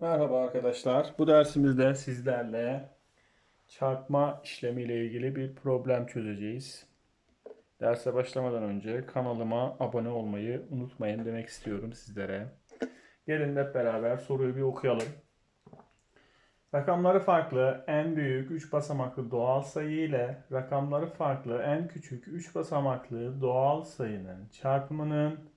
Merhaba arkadaşlar. Bu dersimizde sizlerle çarpma işlemi ile ilgili bir problem çözeceğiz. Derse başlamadan önce kanalıma abone olmayı unutmayın demek istiyorum sizlere. Gelin hep beraber soruyu bir okuyalım. Rakamları farklı en büyük 3 basamaklı doğal sayı ile rakamları farklı en küçük 3 basamaklı doğal sayının çarpımının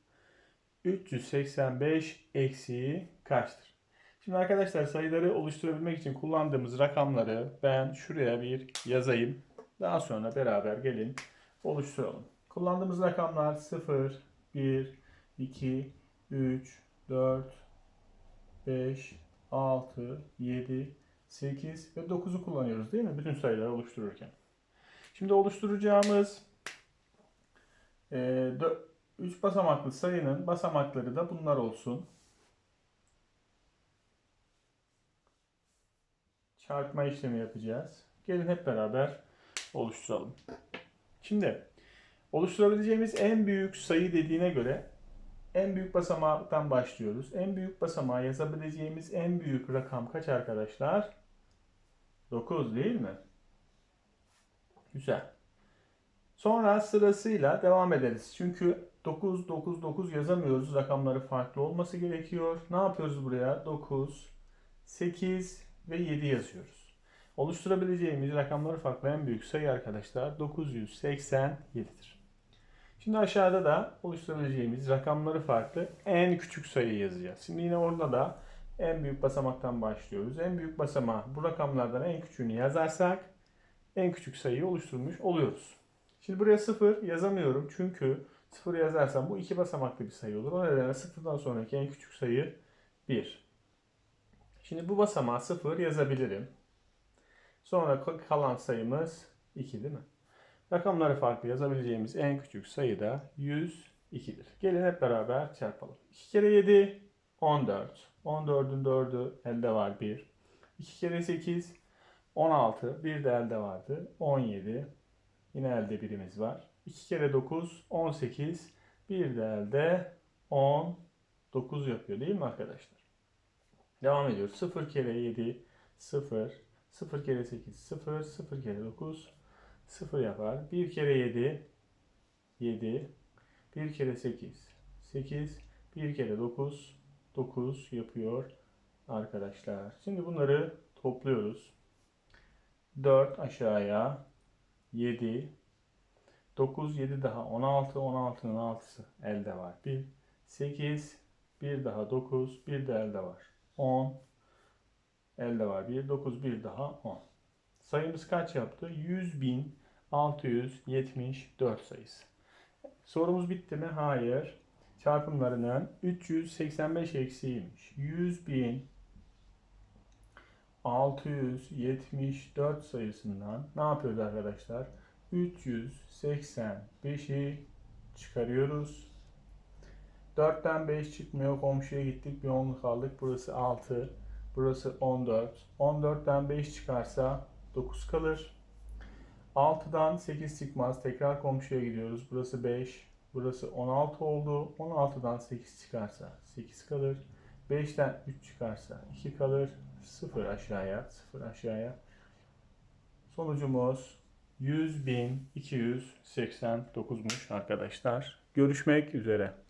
385 eksiği kaçtır? Şimdi arkadaşlar sayıları oluşturabilmek için kullandığımız rakamları ben şuraya bir yazayım. Daha sonra beraber gelin oluşturalım. Kullandığımız rakamlar 0, 1, 2, 3, 4, 5, 6, 7, 8 ve 9'u kullanıyoruz değil mi? Bütün sayıları oluştururken. Şimdi oluşturacağımız 3 basamaklı sayının basamakları da bunlar olsun. Çarpma işlemi yapacağız. Gelin hep beraber oluşturalım. Şimdi oluşturabileceğimiz en büyük sayı dediğine göre en büyük basamaktan başlıyoruz. En büyük basamağa yazabileceğimiz en büyük rakam kaç arkadaşlar? 9 değil mi? Güzel. Sonra sırasıyla devam ederiz. Çünkü 9, 9, 9 yazamıyoruz. Rakamları farklı olması gerekiyor. Ne yapıyoruz buraya? 9, 8, ve 7 yazıyoruz. Oluşturabileceğimiz rakamları farklı en büyük sayı arkadaşlar 987'dir. Şimdi aşağıda da oluşturabileceğimiz rakamları farklı en küçük sayıyı yazacağız. Şimdi yine orada da en büyük basamaktan başlıyoruz. En büyük basamağı bu rakamlardan en küçüğünü yazarsak en küçük sayıyı oluşturmuş oluyoruz. Şimdi buraya 0 yazamıyorum çünkü 0 yazarsam bu iki basamaklı bir sayı olur. O nedenle 0'dan sonraki en küçük sayı 1. Şimdi bu basamağa 0 yazabilirim. Sonra kalan sayımız 2 değil mi? Rakamları farklı yazabileceğimiz en küçük sayı da 102'dir. Gelin hep beraber çarpalım. 2 kere 7 14. 14'ün 4'ü elde var 1. 2 kere 8 16. Bir de elde vardı. 17. Yine elde birimiz var. 2 kere 9 18. Bir de elde 19 yapıyor değil mi arkadaşlar? Devam ediyoruz. 0 kere 7 0. 0 kere 8 0. 0 kere 9 0 yapar. 1 kere 7 7. 1 kere 8 8. 1 kere 9 9 yapıyor arkadaşlar. Şimdi bunları topluyoruz. 4 aşağıya 7 9 7 daha 16 16'nın 6'sı elde var. 1 8 1 daha 9 1 de elde var. 10. Elde var 1. 9 bir daha 10. Sayımız kaç yaptı? 100.674 sayısı. Sorumuz bitti mi? Hayır. Çarpımlarının 385 eksiğiymiş. 100.674 sayısından ne yapıyoruz arkadaşlar? 385'i çıkarıyoruz. 4'ten 5 çıkmıyor. Komşuya gittik. Bir 10 kaldık. Burası 6. Burası 14. 14'ten 5 çıkarsa 9 kalır. 6'dan 8 çıkmaz. Tekrar komşuya gidiyoruz. Burası 5. Burası 16 oldu. 16'dan 8 çıkarsa 8 kalır. 5'ten 3 çıkarsa 2 kalır. 0 aşağıya. 0 aşağıya. Sonucumuz 100.289'muş arkadaşlar. Görüşmek üzere.